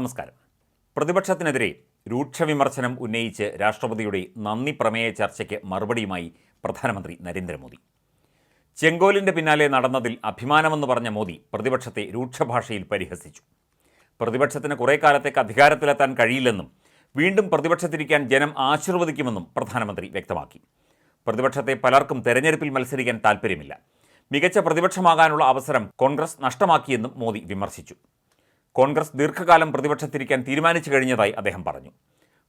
നമസ്കാരം. പ്രതിപക്ഷത്തിനെതിരെ രൂക്ഷ വിമർശനം ഉന്നയിച്ച് രാഷ്ട്രപതിയുടെ നന്ദി പ്രമേയ ചർച്ചയ്ക്ക് മറുപടിയുമായി പ്രധാനമന്ത്രി നരേന്ദ്രമോദി. ചെങ്കോലിന്റെ പിന്നാലെ നടന്നതിൽ അഭിമാനമെന്ന് പറഞ്ഞ മോദി പ്രതിപക്ഷത്തെ രൂക്ഷഭാഷയിൽ പരിഹസിച്ചു. പ്രതിപക്ഷത്തിന് കുറേ കാലത്തേക്ക് അധികാരത്തിലെത്താൻ കഴിയില്ലെന്നും വീണ്ടും പ്രതിപക്ഷത്തിരിക്കാൻ ജനം ആശീർവദിക്കുമെന്നും പ്രധാനമന്ത്രി വ്യക്തമാക്കി. പ്രതിപക്ഷത്തെ പലർക്കും തെരഞ്ഞെടുപ്പിൽ മത്സരിക്കാൻ താൽപ്പര്യമില്ല. മികച്ച പ്രതിപക്ഷമാകാനുള്ള അവസരം കോൺഗ്രസ് നഷ്ടമാക്കിയെന്നും മോദി വിമർശിച്ചു. കോൺഗ്രസ് ദീർഘകാലം പ്രതിപക്ഷത്തിരിക്കാൻ തീരുമാനിച്ചു കഴിഞ്ഞതായി അദ്ദേഹം പറഞ്ഞു.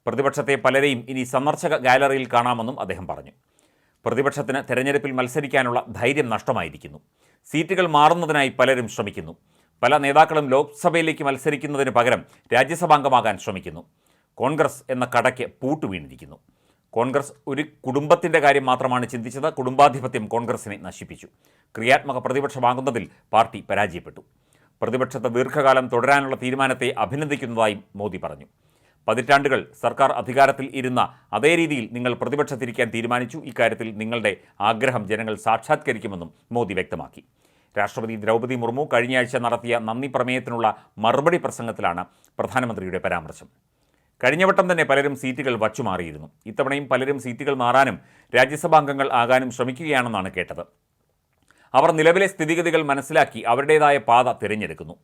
പ്രതിപക്ഷത്തെ പലരെയും ഇനി സന്ദർശക ഗാലറിയിൽ കാണാമെന്നും അദ്ദേഹം പറഞ്ഞു. പ്രതിപക്ഷത്തിന് തെരഞ്ഞെടുപ്പിൽ മത്സരിക്കാനുള്ള ധൈര്യം നഷ്ടമായിരിക്കുന്നു. സീറ്റുകൾ മാറുന്നതിനായി പലരും ശ്രമിക്കുന്നു. പല നേതാക്കളും ലോക്സഭയിലേക്ക് മത്സരിക്കുന്നതിന് പകരം രാജ്യസഭാംഗമാകാൻ ശ്രമിക്കുന്നു. കോൺഗ്രസ് എന്ന കടയ്ക്ക് പൂട്ട് വീണിരിക്കുന്നു. കോൺഗ്രസ് ഒരു കുടുംബത്തിന്റെ കാര്യം മാത്രമാണ് ചിന്തിച്ചത്. കുടുംബാധിപത്യം കോൺഗ്രസിനെ നശിപ്പിച്ചു. ക്രിയാത്മക പ്രതിപക്ഷമാകുന്നതിൽ പാർട്ടി പരാജയപ്പെട്ടു. പ്രതിപക്ഷത്ത് ദീർഘകാലം തുടരാനുള്ള തീരുമാനത്തെ അഭിനന്ദിക്കുന്നതായും മോദി പറഞ്ഞു. പതിറ്റാണ്ടുകൾ സർക്കാർ അധികാരത്തിൽ ഇരുന്ന അതേ രീതിയിൽ നിങ്ങൾ പ്രതിപക്ഷത്തിരിക്കാൻ തീരുമാനിച്ചു. ഇക്കാര്യത്തിൽ നിങ്ങളുടെ ആഗ്രഹം ജനങ്ങൾ സാക്ഷാത്കരിക്കുമെന്നും മോദി വ്യക്തമാക്കി. രാഷ്ട്രപതി ദ്രൗപദി മുർമു കഴിഞ്ഞയാഴ്ച നടത്തിയ നന്ദി പ്രമേയത്തിനുള്ള മറുപടി പ്രസംഗത്തിലാണ് പ്രധാനമന്ത്രിയുടെ പരാമർശം. കഴിഞ്ഞ വട്ടം തന്നെ പലരും സീറ്റുകൾ വച്ചുമാറിയിരുന്നു. ഇത്തവണയും പലരും സീറ്റുകൾ മാറാനും രാജ്യസഭാംഗങ്ങൾ ആകാനും ശ്രമിക്കുകയാണെന്നാണ് കേട്ടത്. അവർ നിലവിലെ സ്ഥിതിഗതികൾ മനസ്സിലാക്കി അവരുടേതായ പാത തിരഞ്ഞെടുക്കുന്നു.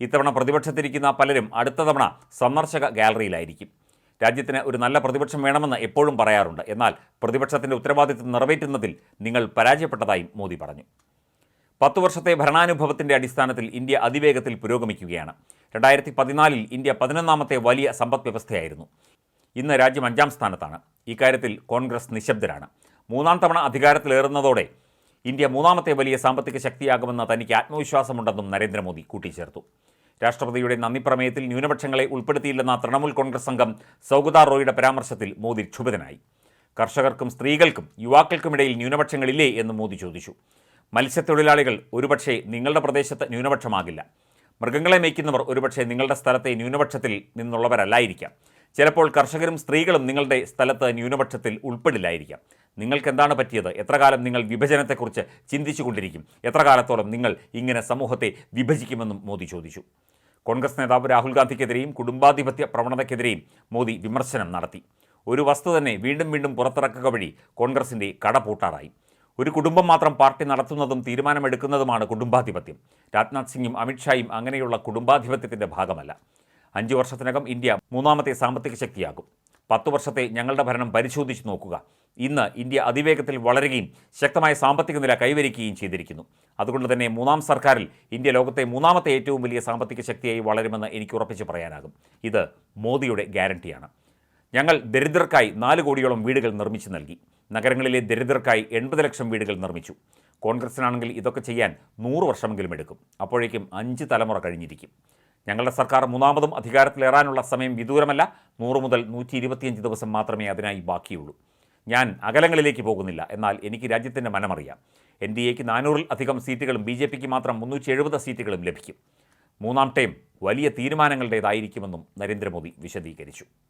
ഇത്തവണ പ്രതിപക്ഷത്തിരിക്കുന്ന പലരും അടുത്ത തവണ സന്ദർശക ഗാലറിയിലായിരിക്കും. രാജ്യത്തിന് ഒരു നല്ല പ്രതിപക്ഷം വേണമെന്ന് എപ്പോഴും പറയാറുണ്ട്. എന്നാൽ പ്രതിപക്ഷത്തിന്റെ ഉത്തരവാദിത്വം നിറവേറ്റുന്നതിൽ നിങ്ങൾ പരാജയപ്പെട്ടതായും മോദി പറഞ്ഞു. പത്തു വർഷത്തെ ഭരണാനുഭവത്തിന്റെ അടിസ്ഥാനത്തിൽ ഇന്ത്യ അതിവേഗത്തിൽ പുരോഗമിക്കുകയാണ്. രണ്ടായിരത്തി പതിനാലിൽ ഇന്ത്യ പതിനൊന്നാമത്തെ വലിയ സമ്പദ് വ്യവസ്ഥയായിരുന്നു. ഇന്ന് രാജ്യം അഞ്ചാം സ്ഥാനത്താണ്. ഇക്കാര്യത്തിൽ കോൺഗ്രസ് നിശബ്ദരാണ്. മൂന്നാം തവണ അധികാരത്തിലേറുന്നതോടെ ഇന്ത്യ മൂന്നാമത്തെ വലിയ സാമ്പത്തിക ശക്തിയാകുമെന്ന് തനിക്ക് ആത്മവിശ്വാസമുണ്ടെന്നും നരേന്ദ്രമോദി കൂട്ടിച്ചേർത്തു. രാഷ്ട്രപതിയുടെ നന്ദി പ്രമേയത്തിൽ ന്യൂനപക്ഷങ്ങളെ ഉൾപ്പെടുത്തിയില്ലെന്ന തൃണമൂൽ കോൺഗ്രസ് അംഗം സൗഗത റോയിയുടെ പരാമർശത്തിൽ മോദി ക്ഷുഭിതനായി. കർഷകർക്കും സ്ത്രീകൾക്കും യുവാക്കൾക്കുമിടയിൽ ന്യൂനപക്ഷങ്ങളില്ലേ എന്ന് മോദി ചോദിച്ചു. മത്സ്യത്തൊഴിലാളികൾ ഒരുപക്ഷേ നിങ്ങളുടെ പ്രദേശത്ത് ന്യൂനപക്ഷമാകില്ല. മൃഗങ്ങളെ മേയ്ക്കുന്നവർ ഒരുപക്ഷേ നിങ്ങളുടെ സ്ഥലത്തെ ന്യൂനപക്ഷത്തിൽ നിന്നുള്ളവരല്ലായിരിക്കാം. ചിലപ്പോൾ കർഷകരും സ്ത്രീകളും നിങ്ങളുടെ സ്ഥലത്ത് ന്യൂനപക്ഷത്തിൽ ഉൾപ്പെടില്ലായിരിക്കാം. നിങ്ങൾക്ക് എന്താണ് പറ്റിയത്? എത്ര കാലം നിങ്ങൾ വിഭജനത്തെക്കുറിച്ച് ചിന്തിച്ചു കൊണ്ടിരിക്കും എത്ര കാലത്തോളം നിങ്ങൾ ഇങ്ങനെ സമൂഹത്തെ വിഭജിക്കുമെന്നും മോദി ചോദിച്ചു. കോൺഗ്രസ് നേതാവ് രാഹുൽ ഗാന്ധിക്കെതിരെയും കുടുംബാധിപത്യ പ്രവണതയ്ക്കെതിരെയും മോദി വിമർശനം നടത്തി. ഒരു വസ്തു തന്നെ വീണ്ടും വീണ്ടും പുറത്തിറക്കുക വഴി കോൺഗ്രസിന്റെ കട പൂട്ടാറായി. ഒരു കുടുംബം മാത്രം പാർട്ടി നടത്തുന്നതും തീരുമാനമെടുക്കുന്നതുമാണ് കുടുംബാധിപത്യം. രാജ്നാഥ് സിംഗും അമിത്ഷായും അങ്ങനെയുള്ള കുടുംബാധിപത്യത്തിന്റെ ഭാഗമല്ല. അഞ്ചു വർഷത്തിനകം ഇന്ത്യ മൂന്നാമത്തെ സാമ്പത്തിക ശക്തിയാകും. പത്ത് വർഷത്തെ ഞങ്ങളുടെ ഭരണം പരിശോധിച്ച് നോക്കുക. ഇന്ന് ഇന്ത്യ അതിവേഗത്തിൽ വളരുകയും ശക്തമായ സാമ്പത്തിക നില കൈവരിക്കുകയും ചെയ്തിരിക്കുന്നു. അതുകൊണ്ട് തന്നെ മൂന്നാം സർക്കാരിൽ ഇന്ത്യ ലോകത്തെ മൂന്നാമത്തെ ഏറ്റവും വലിയ സാമ്പത്തിക ശക്തിയായി വളരുമെന്ന് എനിക്ക് ഉറപ്പിച്ച് പറയാനാകും. ഇത് മോദിയുടെ ഗ്യാരണ്ടിയാണ്. ഞങ്ങൾ ദരിദ്രർക്കായി നാല് കോടിയോളം വീടുകൾ നിർമ്മിച്ചു നൽകി. നഗരങ്ങളിലെ ദരിദ്രർക്കായി എൺപത് ലക്ഷം വീടുകൾ നിർമ്മിച്ചു. കോൺഗ്രസിനാണെങ്കിൽ ഇതൊക്കെ ചെയ്യാൻ നൂറ് വർഷമെങ്കിലും എടുക്കും. അപ്പോഴേക്കും അഞ്ച് തലമുറ കഴിഞ്ഞിരിക്കും. ഞങ്ങളുടെ സർക്കാർ മൂന്നാമതും അധികാരത്തിലേറാനുള്ള സമയം വിദൂരമല്ല. നൂറ് മുതൽ നൂറ്റി ഇരുപത്തിയഞ്ച് ദിവസം മാത്രമേ അതിനായി ബാക്കിയുള്ളൂ. ഞാൻ അകലങ്ങളിലേക്ക് പോകുന്നില്ല. എന്നാൽ എനിക്ക് രാജ്യത്തിന്റെ മനമറിയാം. എൻ ഡി എക്ക് നാനൂറിൽ അധികം സീറ്റുകളും ബി ജെ പിക്ക് മാത്രം മുന്നൂറ്റി എഴുപത് സീറ്റുകളും ലഭിക്കും. മൂന്നാം ടൈം വലിയ തീരുമാനങ്ങളുടേതായിരിക്കുമെന്നും നരേന്ദ്രമോദി വിശദീകരിച്ചു.